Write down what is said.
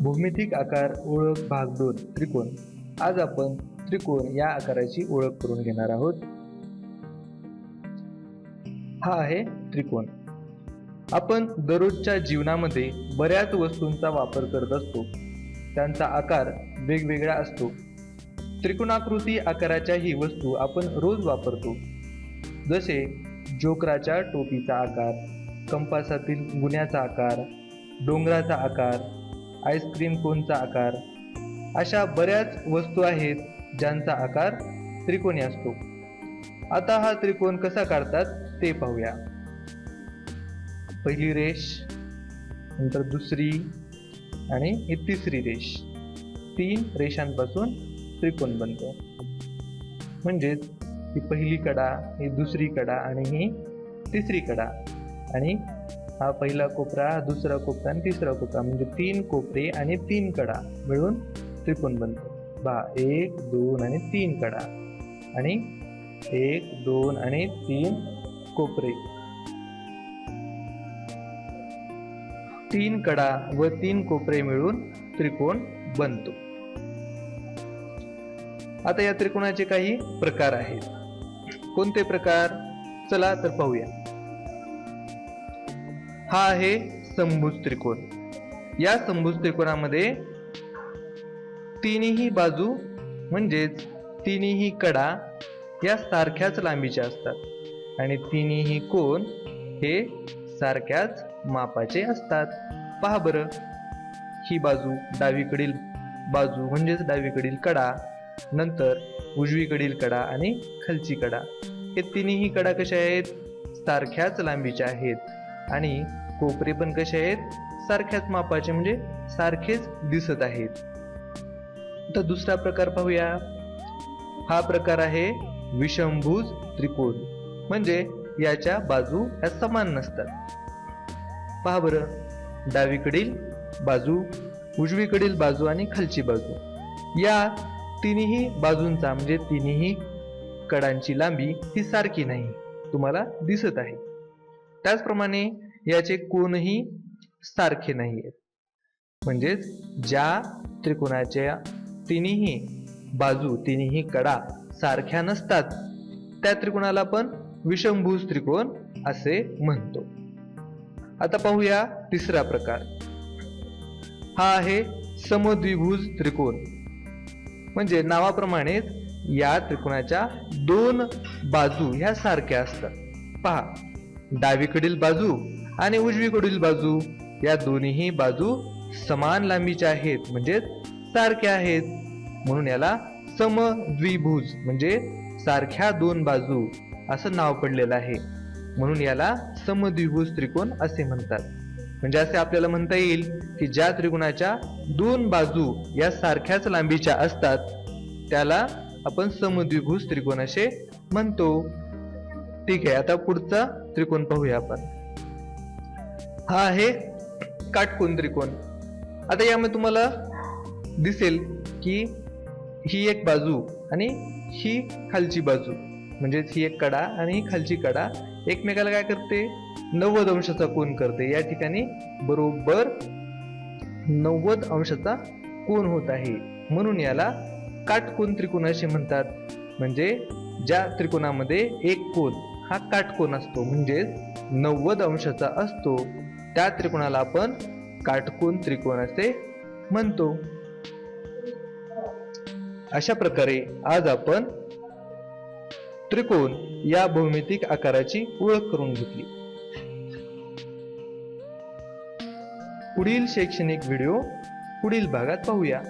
भूमितिक आकार ओळख भाग दोन त्रिकोण. आज आपण त्रिकोण या आकाराची ओळख करून घेणार आहोत. हा आहे त्रिकोण. आपण दररोजच्या जीवनामध्ये बऱ्याच वस्तूंचा वापर करत असतो. त्यांचा आकार वेगवेगळा असतो. त्रिकोणाकृती आकाराच्या ही वस्तू आपण रोज वापरतो. जसे जोकराच्या टोपीचा आकार कंपासातील गुन्ह्याचा आकार डोंगराचा आकार आईस्क्रीम कोनचा आकार? अशा बऱ्याच वस्तू आहेत ज्यांचा आकार त्रिकोणी असतो. आता हा त्रिकोण कसा काढतात ते पाहूया. पहिली रेष नंतर दुसरी आणि ही तिसरी रेष. तीन रेषांपासून त्रिकोण बनतो. म्हणजेच ही पहिली कडा ही दुसरी कडा आणि ही तिसरी कडा आणि हा पहिला कोपरा हा दुसरा कोपरा आणि तिसरा कोपरा म्हणजे तीन कोपरे आणि तीन कडा मिळून त्रिकोण बनतो. बा एक दोन आणि तीन कडा आणि एक दोन आणि तीन कोपरे. तीन कडा व तीन कोपरे मिळून त्रिकोण बनतो. आता या त्रिकोणाचे काही प्रकार आहेत. कोणते प्रकार? चला तर पाहूया. हा आहे समभुज त्रिकोण. या समभुज त्रिकोणामध्ये तिन्ही बाजू म्हणजेच तिन्ही कडा या सारख्याच लांबीच्या असतात. आणि तिन्ही कोण हे सारख्याच मापाचे असतात. पहा बरं. ही बाजू डावीकडील बाजू म्हणजेच डावीकडील कडा नंतर उजवीकडील कडा आणि खालची कडा. हे तिन्ही कडा कशा आहेत? सारख्याच लांबीच्या आहेत. आणि कोपरे पण कसे आहेत? सारख्याच मापाचे म्हणजे सारखेच दिसत आहेत. तर दुसरा प्रकार पाहूया. हा प्रकार आहे विषमभुज त्रिकोण. म्हणजे याच्या बाजू या समान नसतात. पहा बरं. डावीकडील बाजू उजवीकडील बाजू आणि खालची बाजू. या तिन्ही बाजूंचा म्हणजे तिन्ही कडांची लांबी ही सारखी नाही. तुम्हाला दिसत आहे. त्याचप्रमाणे याचे कोणही सारखे नाही आहेत म्हणजेच ज्या त्रिकोणाच्या तिन्ही बाजू तिन्ही कडा सारख्या नसतात त्या त्रिकोणाला आपण विषमभूज त्रिकोण असे म्हणतो. आता पाहूया तिसरा प्रकार. हा आहे समद्विभुज त्रिकोण. म्हणजे नावाप्रमाणेच या त्रिकोणाच्या दोन बाजू ह्या सारख्या असतात. पहा. डावीकडील बाजू आणि उजवीकडील बाजू या दोन्ही बाजू समान लांबीच्या आहेत म्हणजे सारख्या आहेत. म्हणून याला समद्विभुज म्हणजे सारख्या दोन बाजू असं नाव पडलेलं आहे. म्हणून याला समद्विभुज त्रिकोण असे म्हणतात. म्हणजे असे आपल्याला म्हणता येईल की ज्या त्रिकोणाच्या दोन बाजू या सारख्याच लांबीच्या असतात त्याला आपण समद्विभुज त्रिकोण असे म्हणतो. ठीक आहे आता पुढचा त्रिकोण पाहूया आपण. हा आहे काटकोन त्रिकोण. आता यामध्ये तुम्हाला दिसेल की ही एक बाजू आणि ही खालची बाजू. म्हणजेच ही एक कडा आणि ही खालची कडा. एकमेकाला काय करते? नव्वद अंशाचा कोण करते. या ठिकाणी बरोबर नव्वद अंशाचा कोण होत आहे. म्हणून याला काटकोन त्रिकोण असे म्हणतात. म्हणजे ज्या त्रिकोणामध्ये एक कोण हा काटकोन असतो. म्हणजेच नव्वद अंशाचा असतो. त्या त्रिकोणाला आपण काटकोन त्रिकोण असे म्हणतो. अशा प्रकारे आज आपण त्रिकोण या भौमितिक आकाराची ओळख करून घेतली. पुढील शैक्षणिक व्हिडिओ पुढील भागात पाहूया.